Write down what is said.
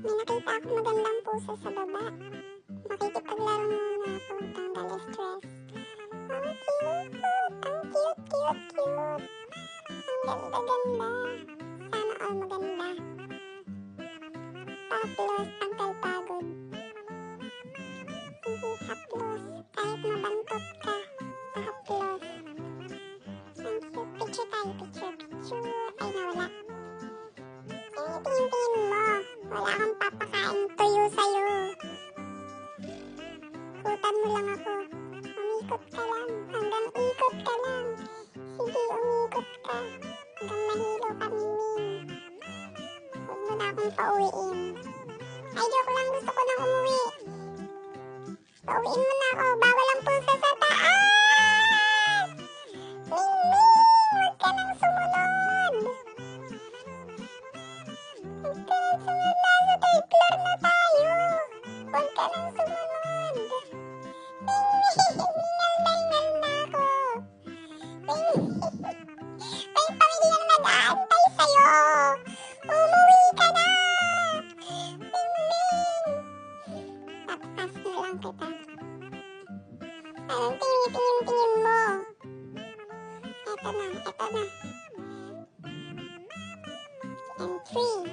May nakita ako magandang pusa sa baba. Makikipaglaro muna ako. Tanggal stress. Ang cute! Ang cute, cute, cute! Ang ganda-ganda. Sana all maganda. Tangkal pagod. Hindi Papakain tuyo sa'yo. Kutan mo lang ako. Umikot ka lang. Hanggang ikot ka lang. Sige, umikot ka. Hanggang mahilo kami, Min. Huwag mo na akong pauwiin. Ay, joke lang. Gusto ko nang umuwi. Pauwiin mo na ako. Bawal ang pusa sa taas! Ka nang sumunod! Ka Huwag ka nang sumunod. Min, Min! Hingal na na ako. May pamilya na nag-aantay sa'yo. Umuwi ka na! Min, Min! Tapas na lang kita. Anong tingin-tingin mo? Eto na, eto na. And three,